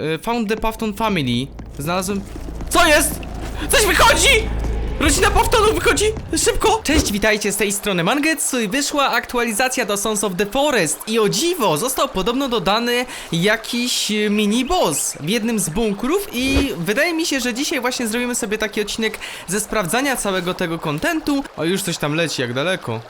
Y, Found the Pafton Family. Znalazłem... Co jest? Coś wychodzi! Rodzina Paftonu wychodzi! Szybko! Cześć, witajcie z tej strony Mangetsu i wyszła aktualizacja do Sons of the Forest i o dziwo został podobno dodany jakiś e, mini boss w jednym z bunkrów i wydaje mi się, że dzisiaj właśnie zrobimy sobie taki odcinek ze sprawdzania całego tego kontentu. O, już coś tam leci, jak daleko.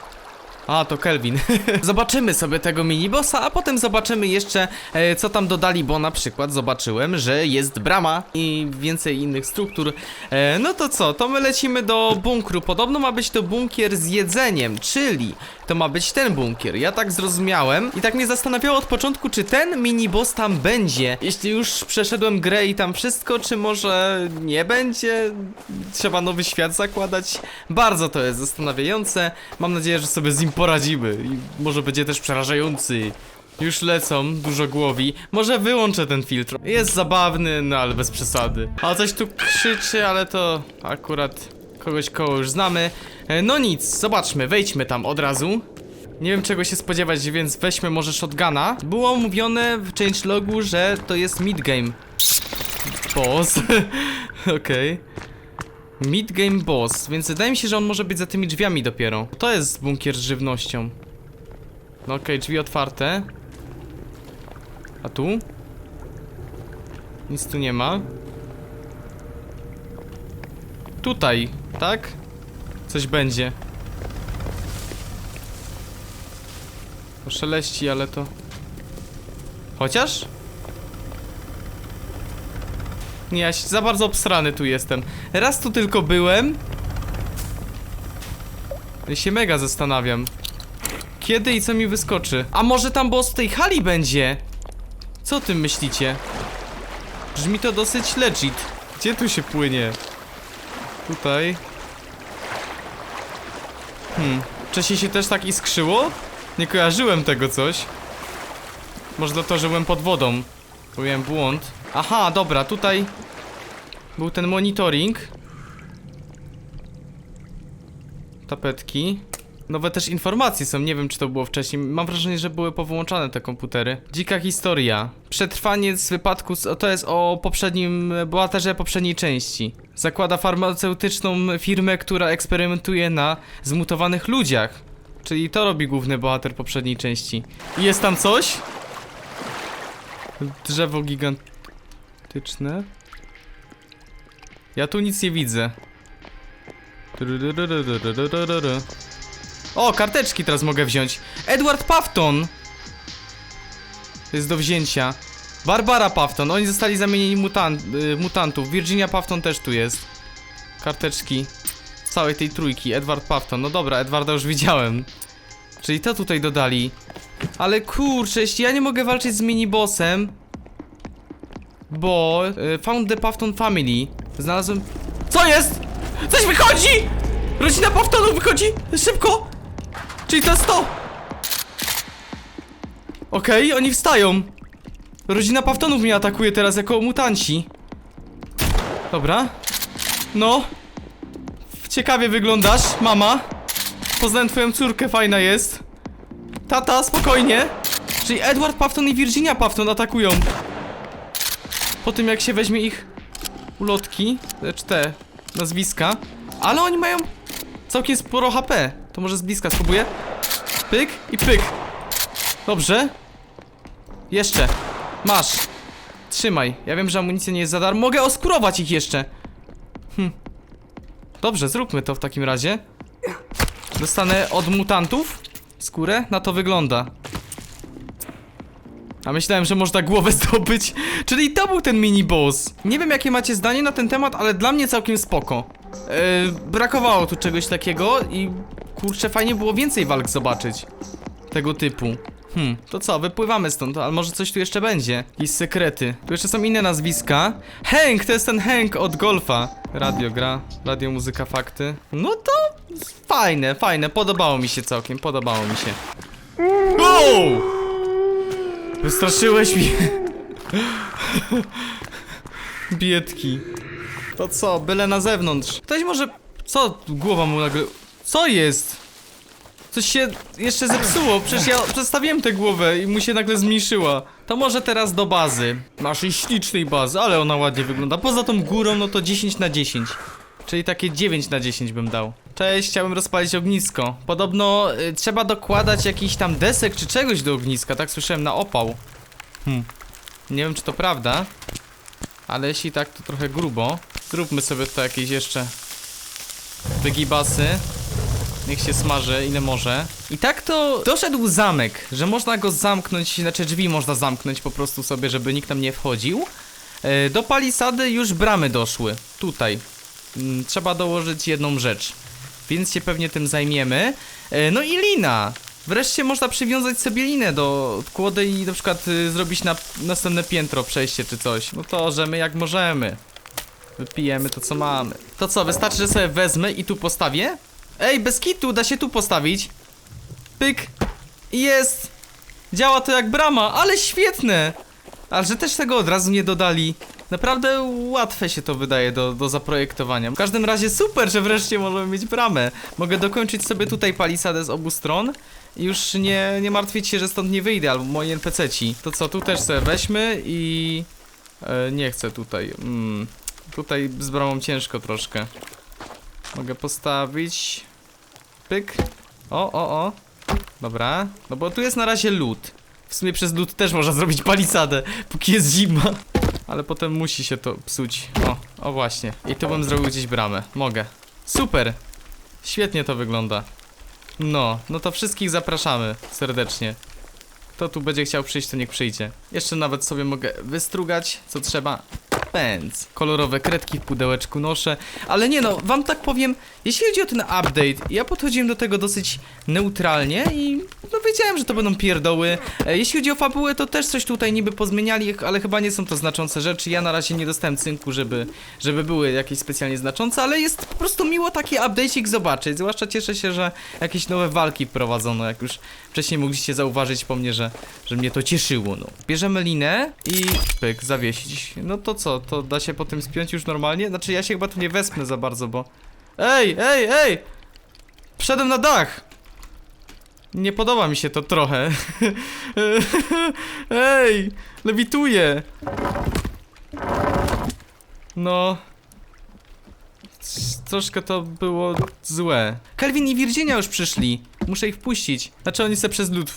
A, to Kelvin. zobaczymy sobie tego minibossa, a potem zobaczymy jeszcze, e, co tam dodali, bo na przykład zobaczyłem, że jest brama i więcej innych struktur. E, no to co, to my lecimy do bunkru. Podobno ma być to bunkier z jedzeniem, czyli to ma być ten bunkier. Ja tak zrozumiałem i tak mnie zastanawiało od początku, czy ten miniboss tam będzie. Jeśli już przeszedłem grę i tam wszystko, czy może nie będzie? Trzeba nowy świat zakładać? Bardzo to jest zastanawiające. Mam nadzieję, że sobie z nim poradzimy i może będzie też przerażający. Już lecą, dużo głowi. Może wyłączę ten filtr. Jest zabawny, no ale bez przesady. A coś tu krzyczy, ale to akurat kogoś koło już znamy. E, No nic, zobaczmy, wejdźmy tam od razu. Nie wiem czego się spodziewać, więc weźmy może shotguna. Było mówione w changelogu, że to jest midgame. Boss. Okej. Mid-game boss, więc wydaje mi się, że on może być za tymi drzwiami dopiero. To jest bunkier z żywnością. No okej, drzwi otwarte. A tu? Nic tu nie ma. Tutaj, tak? Coś będzie. To szeleści, ale to... Chociaż? Nie, ja za bardzo obsrany tu jestem. Raz tu tylko byłem. Ja się mega zastanawiam. Kiedy i co mi wyskoczy? A może tam boss w tej hali będzie? Co o tym myślicie? Brzmi to dosyć legit. Gdzie tu się płynie? Tutaj. Hmm. Wcześniej się też tak iskrzyło? Nie kojarzyłem tego coś. Może dlatego, że byłem pod wodą. Byłem błąd. Aha, dobra, tutaj był ten monitoring. Tapetki. Nowe też informacje są, nie wiem czy to było wcześniej. Mam wrażenie, że były powyłączane te komputery. Dzika historia. Przetrwanie z wypadku, z, to jest o poprzednim, bohaterze poprzedniej części. Zakłada farmaceutyczną firmę, która eksperymentuje na zmutowanych ludziach. Czyli to robi główny bohater poprzedniej części. I jest tam coś? Drzewo Ja tu nic nie widzę. O, karteczki teraz mogę wziąć. Edward Pafton! Jest do wzięcia. Barbara Pafton, oni zostali zamienieni mutan y, mutantów. Virginia Pafton też tu jest. Karteczki. Całej tej trójki. Edward Pafton. No dobra, Edwarda już widziałem. Czyli to tutaj dodali. Ale kurczę, jeśli ja nie mogę walczyć z minibossem, bo y, Found the Pafton Family. Znalazłem. Co jest? Coś wychodzi! Rodzina Paftonu wychodzi! Szybko! Czyli to jest to! Okej, oni wstają. Rodzina Paftonów mnie atakuje teraz jako mutanci. Dobra. No. Ciekawie wyglądasz, mama. Poznałem twoją córkę, fajna jest. Tata, spokojnie. Czyli Edward Pafton i Virginia Pafton atakują. Po tym jak się weźmie ich ulotki, czy te nazwiska, ale oni mają całkiem sporo HP. To może z bliska spróbuję. Pyk i pyk. Dobrze. Jeszcze. Masz. Trzymaj. Ja wiem, że amunicja nie jest za darmo. Mogę oskurować ich jeszcze. Hm. Dobrze, zróbmy to w takim razie. Dostanę od mutantów skórę. Na to wygląda. A myślałem, że można głowę zdobyć. Czyli to był ten mini boss. Nie wiem jakie macie zdanie na ten temat, ale dla mnie całkiem spoko. Yy, brakowało tu czegoś takiego i kurczę fajnie było więcej walk zobaczyć. Tego typu. Hmm, to co, wypływamy stąd, ale może coś tu jeszcze będzie. Jakieś sekrety. Tu jeszcze są inne nazwiska. Hank, to jest ten Hank od golfa. Radio gra, radio, muzyka, fakty. No to fajne, fajne, podobało mi się całkiem, podobało mi się. Wow! Wystraszyłeś mnie. Biedki. To co, byle na zewnątrz. Ktoś może... Co? Głowa mu nagle... Co jest? Coś się jeszcze zepsuło. Przecież ja przestawiłem tę głowę i mu się nagle zmniejszyła. To może teraz do bazy. Naszej ślicznej bazy, ale ona ładnie wygląda. Poza tą górą, no to 10 na 10. Czyli takie 9 na 10 bym dał. Cześć, chciałem rozpalić ognisko. Podobno y, trzeba dokładać jakiś tam desek czy czegoś do ogniska, tak słyszałem na opał. Hmm. Nie wiem czy to prawda. Ale jeśli tak, to trochę grubo. Zróbmy sobie to jakieś jeszcze wygibasy. Niech się smaży ile może. I tak to doszedł zamek, że można go zamknąć, znaczy drzwi można zamknąć po prostu sobie, żeby nikt tam nie wchodził. E, Do palisady już bramy doszły. Tutaj. Mm, Trzeba dołożyć jedną rzecz. Więc się pewnie tym zajmiemy. E, No i lina. Wreszcie można przywiązać sobie linę do kłody i na przykład y, zrobić na następne piętro przejście czy coś. No to, że my jak możemy. Wypijemy to co mamy. To co, wystarczy, że sobie wezmę i tu postawię? Ej, bez kitu, da się tu postawić. Pyk. Jest. Działa to jak brama, ale świetne. Ale że też tego od razu nie dodali. Naprawdę łatwe się to wydaje do, do zaprojektowania. W każdym razie super, że wreszcie możemy mieć bramę. Mogę dokończyć sobie tutaj palisadę z obu stron. I już nie, nie martwić się, że stąd nie wyjdę, albo moi NPC-ci. To co, tu też sobie weźmy i... E, nie chcę tutaj. Mm, tutaj z bramą ciężko troszkę. Mogę postawić. Pyk. O, o, o. Dobra. No bo tu jest na razie lód. W sumie przez lód też można zrobić palisadę, póki jest zima. Ale potem musi się to psuć. O, o właśnie. I tu bym zrobił gdzieś bramę. Mogę. Super. Świetnie to wygląda. No, no to wszystkich zapraszamy serdecznie. Kto tu będzie chciał przyjść, to niech przyjdzie. Jeszcze nawet sobie mogę wystrugać, co trzeba. Pędz. Kolorowe kredki w pudełeczku noszę. Ale nie no, wam tak powiem, jeśli chodzi o ten update, ja podchodziłem do tego dosyć neutralnie i no wiedziałem, że to będą pierdoły. E, jeśli chodzi o fabułę, to też coś tutaj niby pozmieniali, ale chyba nie są to znaczące rzeczy. Ja na razie nie dostałem cynku, żeby, żeby były jakieś specjalnie znaczące, ale jest po prostu miło taki update'ik zobaczyć. Zwłaszcza cieszę się, że jakieś nowe walki wprowadzono, jak już wcześniej mogliście zauważyć po mnie, że, że mnie to cieszyło, no. Bierzemy linę i pyk, zawiesić. No to co, to da się potem spiąć już normalnie? Znaczy ja się chyba tu nie wespnę za bardzo, bo... Ej, ej, ej! Wszedłem na dach! Nie podoba mi się to trochę. ej! Lewituję! No... Troszkę to było złe. Kelvin i Virginia już przyszli. Muszę ich wpuścić. Znaczy oni se przez lód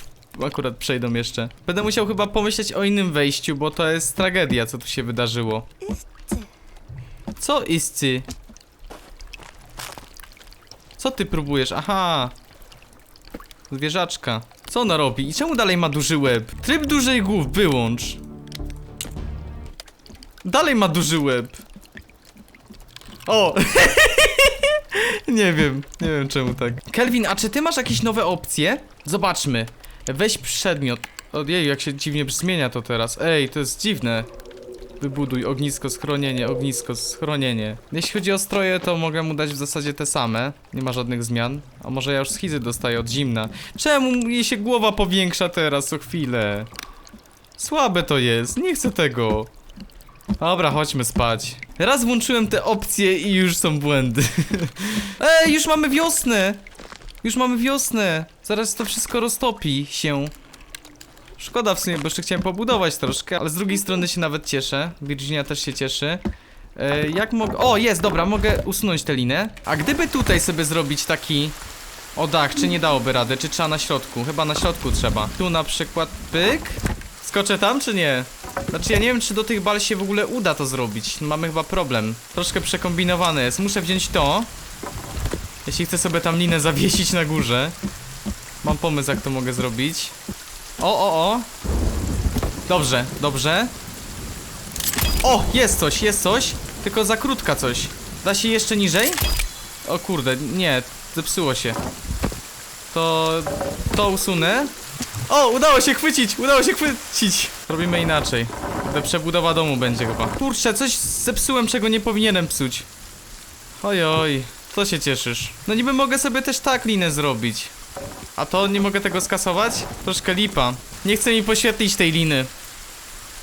akurat przejdą jeszcze. Będę musiał chyba pomyśleć o innym wejściu, bo to jest tragedia, co tu się wydarzyło. Co iscy? Co ty próbujesz? Aha. Zwierzaczka. Co ona robi? I czemu dalej ma duży łeb? Tryb dużej głów, wyłącz. Dalej ma duży łeb. O! nie wiem, nie wiem czemu tak. Kelvin, a czy ty masz jakieś nowe opcje? Zobaczmy. Weź przedmiot. Ojej, jak się dziwnie zmienia to teraz. Ej, to jest dziwne. Wybuduj ognisko, schronienie, ognisko, schronienie. Jeśli chodzi o stroje, to mogę mu dać w zasadzie te same. Nie ma żadnych zmian. A może ja już schizy dostaję od zimna. Czemu jej się głowa powiększa teraz co chwilę? Słabe to jest, nie chcę tego. Dobra, chodźmy spać. Raz włączyłem te opcje i już są błędy. Ej, już mamy wiosnę! Już mamy wiosnę! Zaraz to wszystko roztopi się. Szkoda w sumie, bo jeszcze chciałem pobudować troszkę, ale z drugiej strony się nawet cieszę. Virginia też się cieszy. E, jak mogę... O, jest, dobra, mogę usunąć tę linę. A gdyby tutaj sobie zrobić taki... O dach, czy nie dałoby rady? Czy trzeba na środku? Chyba na środku trzeba. Tu na przykład pyk. Skoczę tam, czy nie? Znaczy ja nie wiem, czy do tych bal się w ogóle uda to zrobić. Mamy chyba problem. Troszkę przekombinowane jest. Muszę wziąć to. Jeśli chcę sobie tam linę zawiesić na górze. Mam pomysł, jak to mogę zrobić. O, o, o. Dobrze, dobrze. O, jest coś, jest coś. Tylko za krótka coś. Da się jeszcze niżej? O kurde, nie, zepsuło się. To... to usunę. O, udało się chwycić, udało się chwycić. Robimy inaczej. To przebudowa domu będzie chyba. Kurczę, coś zepsułem, czego nie powinienem psuć. Oj, oj, co się cieszysz? No niby mogę sobie też tak linę zrobić. A to nie mogę tego skasować? Troszkę lipa. Nie chce mi poświetlić tej liny.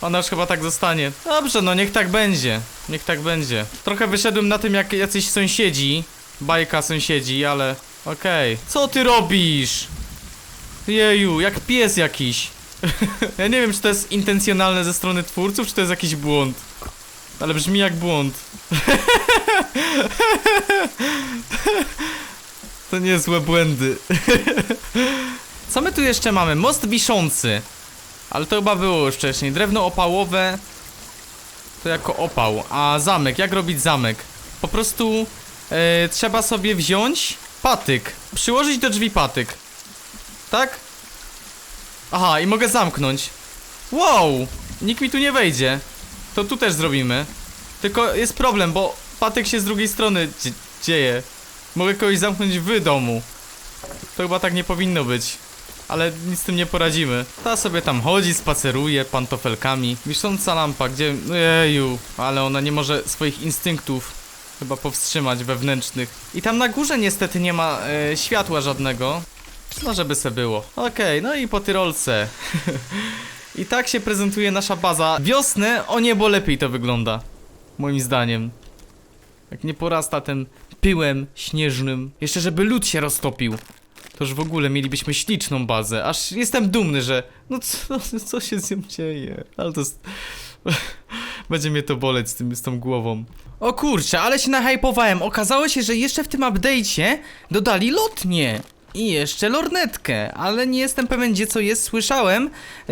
Ona już chyba tak zostanie. Dobrze, no niech tak będzie. Niech tak będzie. Trochę wyszedłem na tym, jak jacyś sąsiedzi. Bajka sąsiedzi, ale... Okej. Co ty robisz? Jeju, jak pies jakiś. ja nie wiem, czy to jest intencjonalne ze strony twórców, czy to jest jakiś błąd. Ale brzmi jak błąd. to nie złe błędy. Co my tu jeszcze mamy? Most wiszący. Ale to chyba było już wcześniej. Drewno opałowe. To jako opał. A zamek, jak robić zamek? Po prostu e, trzeba sobie wziąć patyk. Przyłożyć do drzwi patyk. Tak? Aha, i mogę zamknąć. Wow! Nikt mi tu nie wejdzie. To tu też zrobimy. Tylko jest problem, bo patyk się z drugiej strony dzie- dzieje. Mogę kogoś zamknąć w domu. To chyba tak nie powinno być. Ale nic z tym nie poradzimy. Ta sobie tam chodzi, spaceruje pantofelkami. Wisząca lampa, gdzie... Jeju, ale ona nie może swoich instynktów chyba powstrzymać wewnętrznych. I tam na górze niestety nie ma e, światła żadnego. No żeby se było. Okej, no i po tyrolce. I tak się prezentuje nasza baza. Wiosnę o niebo lepiej to wygląda. Moim zdaniem. Jak nie porasta ten pyłem śnieżnym. Jeszcze żeby lód się roztopił. To już w ogóle mielibyśmy śliczną bazę. Aż jestem dumny, że... No co, co się z nią dzieje? Ale to jest... Będzie mnie to boleć z, tym, z tą głową. O kurczę, ale się nahypowałem. Okazało się, że jeszcze w tym update'cie dodali lotnie. I jeszcze lornetkę, ale nie jestem pewien gdzie co jest. Słyszałem,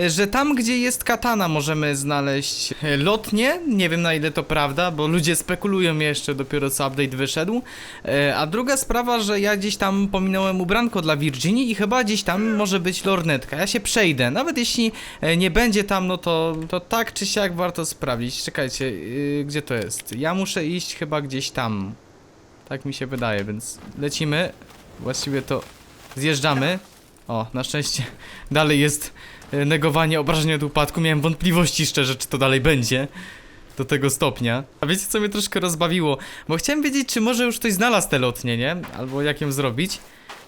że tam gdzie jest katana możemy znaleźć lotnie. Nie wiem na ile to prawda, bo ludzie spekulują jeszcze dopiero co update wyszedł. E, A druga sprawa, że ja gdzieś tam pominąłem ubranko dla Virginii i chyba gdzieś tam może być lornetka. Ja się przejdę. Nawet jeśli e, nie będzie tam, no to, to tak czy siak warto sprawdzić. Czekajcie, yy, gdzie to jest? Ja muszę iść chyba gdzieś tam. Tak mi się wydaje, więc lecimy. Właściwie to zjeżdżamy. O, na szczęście dalej jest e, negowanie obrażenia od upadku. Miałem wątpliwości szczerze, czy to dalej będzie. Do tego stopnia. A wiecie, co mnie troszkę rozbawiło? Bo chciałem wiedzieć, czy może już ktoś znalazł te lotnie, nie? Albo jak ją zrobić.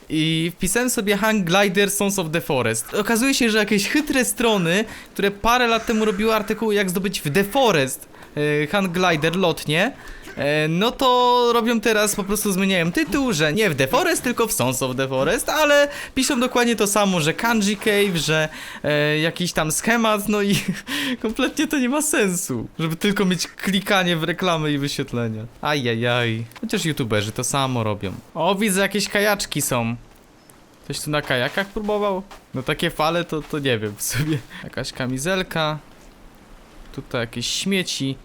I wpisałem sobie Hang Glider Sons of the Forest. Okazuje się, że jakieś chytre strony, które parę lat temu robiły artykuły, jak zdobyć w The Forest e, Hang Glider lotnie, e, no to robią teraz, po prostu zmieniają tytuł, że nie w The Forest, tylko w Sons of the Forest, ale piszą dokładnie to samo, że Kanji Cave, że e, jakiś tam schemat, no i kompletnie to nie ma sensu, żeby tylko mieć klikanie w reklamy i wyświetlenia. Ajajaj. Chociaż youtuberzy to samo robią. O, widzę jakieś kajaczki są. Ktoś tu na kajakach próbował? No takie fale to, to nie wiem w sumie. Jakaś kamizelka. Tutaj jakieś śmieci.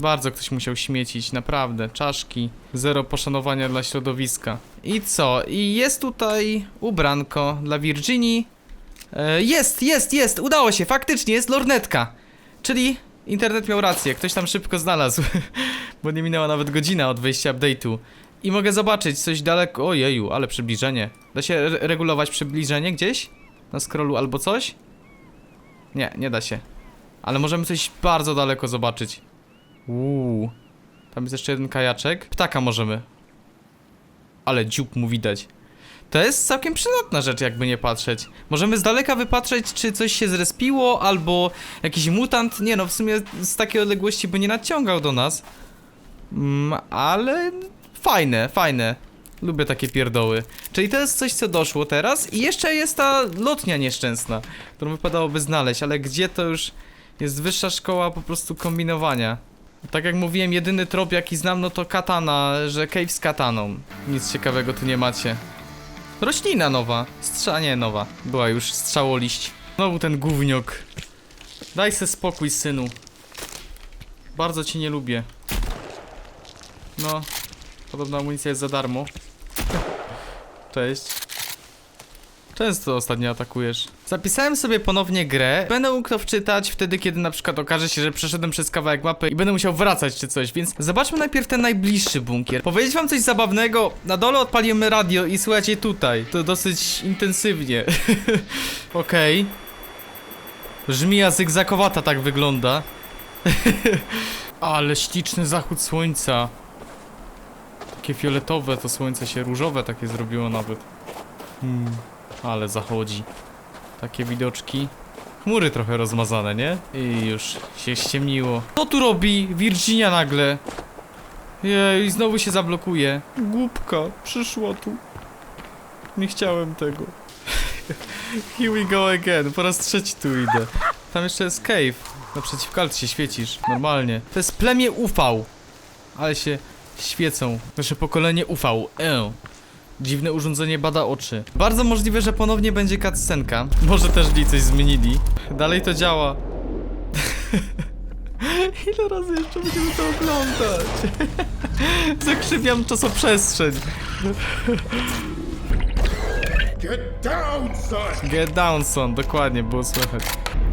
Bardzo ktoś musiał śmiecić, naprawdę. Czaszki. Zero poszanowania dla środowiska. I co? I jest tutaj ubranko dla Virginii. E, jest, jest, jest! Udało się! Faktycznie jest lornetka. Czyli internet miał rację. Ktoś tam szybko znalazł. Bo nie minęła nawet godzina od wejścia update'u. I mogę zobaczyć coś daleko. Ojeju, ale przybliżenie. Da się re regulować przybliżenie gdzieś? Na scrollu albo coś? Nie, nie da się. Ale możemy coś bardzo daleko zobaczyć. Uuu. Tam jest jeszcze jeden kajaczek. Ptaka możemy. Ale dziób mu widać. To jest całkiem przydatna rzecz, jakby nie patrzeć. Możemy z daleka wypatrzeć, czy coś się zrespiło, albo jakiś mutant. Nie no, w sumie z takiej odległości by nie nadciągał do nas. Mm, ale fajne, fajne. Lubię takie pierdoły. Czyli to jest coś, co doszło teraz. I jeszcze jest ta lotnia nieszczęsna, którą wypadałoby znaleźć, ale gdzie to już jest wyższa szkoła po prostu kombinowania. Tak jak mówiłem, jedyny trop jaki znam, no to katana, że cave z kataną. Nic ciekawego tu nie macie. Roślina nowa. Strza, nie nowa. Była już strzałoliść. Znowu ten gówniok. Daj se spokój, synu. Bardzo ci nie lubię. No, podobna amunicja jest za darmo. Cześć. Często ostatnio atakujesz. Zapisałem sobie ponownie grę. Będę mógł to wczytać wtedy, kiedy na przykład okaże się, że przeszedłem przez kawałek mapy i będę musiał wracać czy coś, więc zobaczmy najpierw ten najbliższy bunkier. Powiedzieć wam coś zabawnego. Na dole odpaliłem radio i słuchajcie tutaj. To dosyć intensywnie. Okej. Żmija zygzakowata tak wygląda. Ale śliczny zachód słońca. Takie fioletowe to słońce się różowe takie zrobiło nawet. Hmm, ale zachodzi. Takie widoczki. Chmury trochę rozmazane, nie? I już się ściemniło. Co tu robi Virginia nagle? Jej, znowu się zablokuje. Głupka, przyszła tu. Nie chciałem tego. Here we go again. Po raz trzeci tu idę. Tam jeszcze jest cave. Naprzeciwko, ale się świecisz. Normalnie. To jest plemię UV. Ale się świecą. Nasze pokolenie UV. E. Dziwne urządzenie bada oczy. Bardzo możliwe, że ponownie będzie cutscenka. Może też niej coś zmienili. Dalej to działa. Ile razy jeszcze będziemy to oglądać? Zakrzywiam czasoprzestrzeń. Get down, son! Get down, son, dokładnie, było słychać.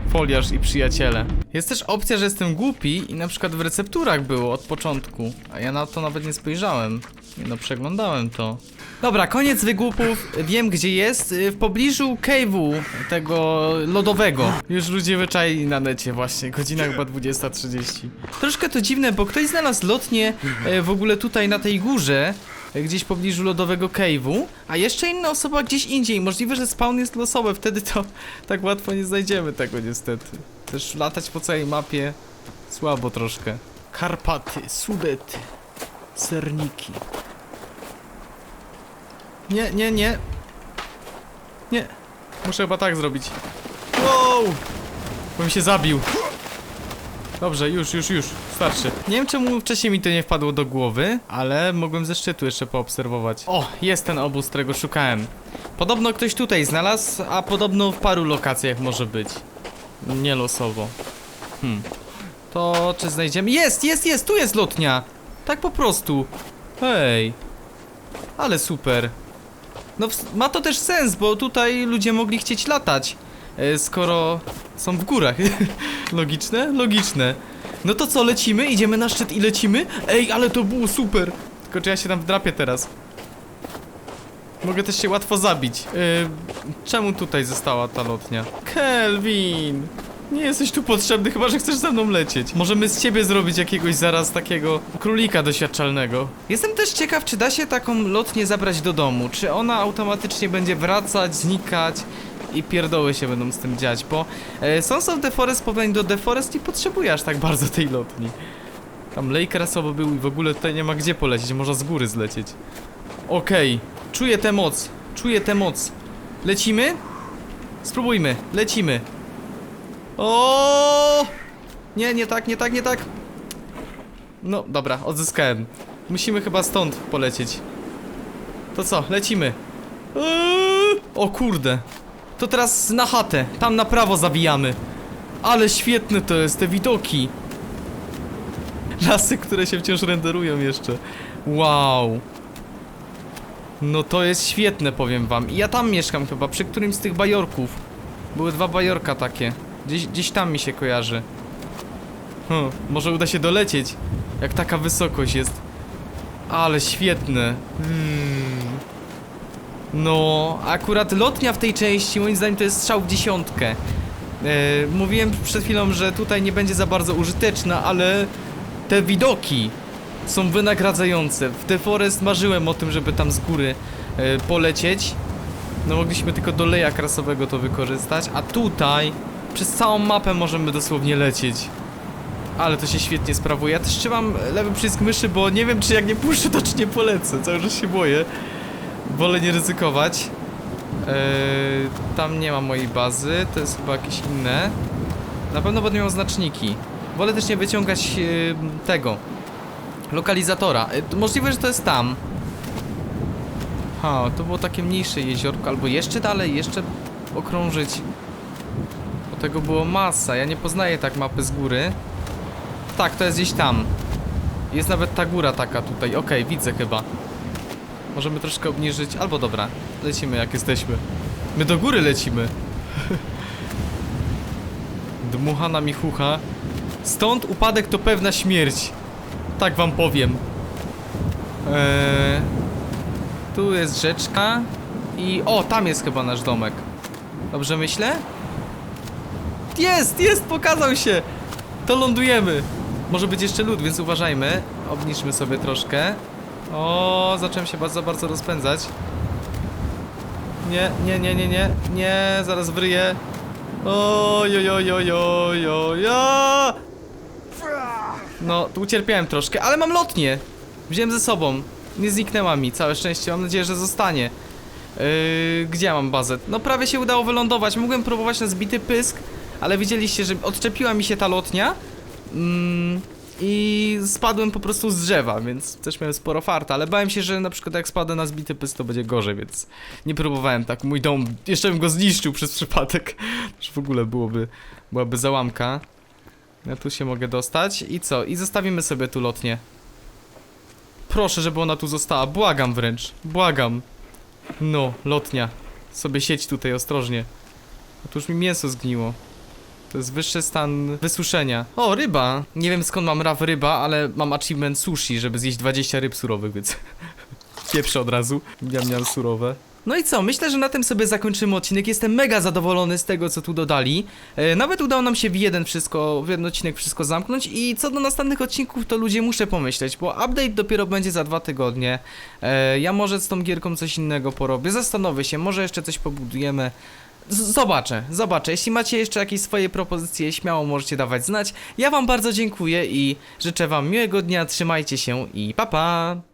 Foliarz i przyjaciele. Jest też opcja, że jestem głupi i na przykład w recepturach było od początku, a ja na to nawet nie spojrzałem. Nie no, przeglądałem to. Dobra, koniec wygłupów. Wiem, gdzie jest. Y, W pobliżu cave'u tego lodowego. Już ludzie wyczaili na necie właśnie, godzina chyba 20.30. Troszkę to dziwne, bo ktoś znalazł lotnię e, w ogóle tutaj na tej górze, gdzieś w pobliżu lodowego cave'u, a jeszcze inna osoba gdzieś indziej. Możliwe, że spawn jest losowy, wtedy to tak łatwo nie znajdziemy tego niestety. Też latać po całej mapie słabo troszkę. Karpaty, Sudety, Serniki. Nie, nie, nie. Nie. Muszę chyba tak zrobić. Wow! Bo mi się zabił. Dobrze, już, już, już. Starczy. Nie wiem czemu wcześniej mi to nie wpadło do głowy, ale mogłem ze szczytu jeszcze poobserwować. O, jest ten obóz, którego szukałem. Podobno ktoś tutaj znalazł, a podobno w paru lokacjach może być. Nie losowo. Hmm. To czy znajdziemy? Jest, jest, jest, tu jest lotnia! Tak po prostu. Hej. Ale super. No ma to też sens, bo tutaj ludzie mogli chcieć latać, e, skoro są w górach. Logiczne? Logiczne. No to co, lecimy? Idziemy na szczyt i lecimy? Ej, ale to było super! Tylko czy ja się tam wdrapię teraz? Mogę też się łatwo zabić. E, czemu tutaj została ta lotnia? Kelvin! Nie jesteś tu potrzebny, chyba że chcesz ze mną lecieć. Możemy z ciebie zrobić jakiegoś zaraz takiego królika doświadczalnego. Jestem też ciekaw, czy da się taką lotnię zabrać do domu. Czy ona automatycznie będzie wracać, znikać i pierdoły się będą z tym dziać, bo e, Sons of the Forest powinien do The Forest nie potrzebuje aż tak bardzo tej lotni. Tam lejk rasowo był i w ogóle tutaj nie ma gdzie polecieć, można z góry zlecieć. Okej, czuję tę moc, czuję tę moc. Lecimy? Spróbujmy, lecimy. O! Nie, nie tak, nie tak, nie tak. No, dobra, odzyskałem. Musimy chyba stąd polecieć. To co, lecimy. Eee, O kurde. To teraz na chatę. Tam na prawo zawijamy. Ale świetne to jest, te widoki. Lasy, które się wciąż renderują jeszcze. Wow. No to jest świetne, powiem wam. I ja tam mieszkam chyba, przy którymś z tych bajorków. Były dwa bajorka takie. Gdzieś, gdzieś tam mi się kojarzy. Hm, może uda się dolecieć, jak taka wysokość jest. Ale świetne. Hmm. No, akurat lotnia w tej części, moim zdaniem, to jest strzał w dziesiątkę. E, mówiłem przed chwilą, że tutaj nie będzie za bardzo użyteczna, ale te widoki są wynagradzające. W The Forest marzyłem o tym, żeby tam z góry e, polecieć. No mogliśmy tylko do leja krasowego to wykorzystać, a tutaj przez całą mapę możemy dosłownie lecieć. Ale to się świetnie sprawuje. Ja też trzymam lewy przycisk myszy, bo nie wiem czy jak nie puszczę to czy nie polecę. Cały czas się boję. Wolę nie ryzykować. Eee, tam nie ma mojej bazy, to jest chyba jakieś inne. Na pewno będę miał znaczniki. Wolę też nie wyciągać e, tego lokalizatora. To możliwe, że to jest tam. Ha, to było takie mniejsze jeziorko, albo jeszcze dalej, jeszcze okrążyć. Bo tego było masa, ja nie poznaję tak mapy z góry. Tak, to jest gdzieś tam. Jest nawet ta góra taka tutaj, okej, widzę chyba. Możemy troszkę obniżyć, albo dobra, lecimy jak jesteśmy. My do góry lecimy. Dmucha na michucha. Stąd upadek to pewna śmierć. Tak wam powiem. Eee, tu jest rzeczka. I o, tam jest chyba nasz domek. Dobrze myślę? Jest, jest, pokazał się! To lądujemy. Może być jeszcze lód, więc uważajmy. Obniżmy sobie troszkę. O, zacząłem się bardzo, bardzo rozpędzać. Nie, nie, nie, nie, nie, nie, zaraz wryję. Ojojojojojojojoj. No, tu ucierpiałem troszkę, ale mam lotnię. Wziąłem ze sobą. Nie zniknęła mi, całe szczęście. Mam nadzieję, że zostanie. Yy, gdzie ja mam bazę? No prawie się udało wylądować. Mogłem próbować na zbity pysk, ale widzieliście, że odczepiła mi się ta lotnia. Mm, I spadłem po prostu z drzewa, więc też miałem sporo farta, ale bałem się, że na przykład jak spadnę na zbity pysk, to będzie gorzej, więc nie próbowałem tak. Mój dom, jeszcze bym go zniszczył przez przypadek. Już w ogóle byłoby, byłaby załamka. Ja tu się mogę dostać i co? I zostawimy sobie tu lotnię. Proszę, żeby ona tu została. Błagam wręcz. Błagam. No, lotnia. Sobie siedź tutaj ostrożnie. Już mi mięso zgniło. To jest wyższy stan wysuszenia. O, ryba! Nie wiem skąd mam raw ryba, ale mam achievement sushi, żeby zjeść 20 ryb surowych, więc... Pieprzę od razu. Miam, miam surowe. No i co, myślę, że na tym sobie zakończymy odcinek. Jestem mega zadowolony z tego, co tu dodali. E, nawet udało nam się w jeden wszystko, w jeden odcinek wszystko zamknąć i co do następnych odcinków, to ludzie muszę pomyśleć, bo update dopiero będzie za dwa tygodnie. E, ja może z tą gierką coś innego porobię, zastanowię się, może jeszcze coś pobudujemy. Zobaczę, zobaczę. Jeśli macie jeszcze jakieś swoje propozycje, śmiało możecie dawać znać. Ja wam bardzo dziękuję i życzę wam miłego dnia, trzymajcie się i pa pa!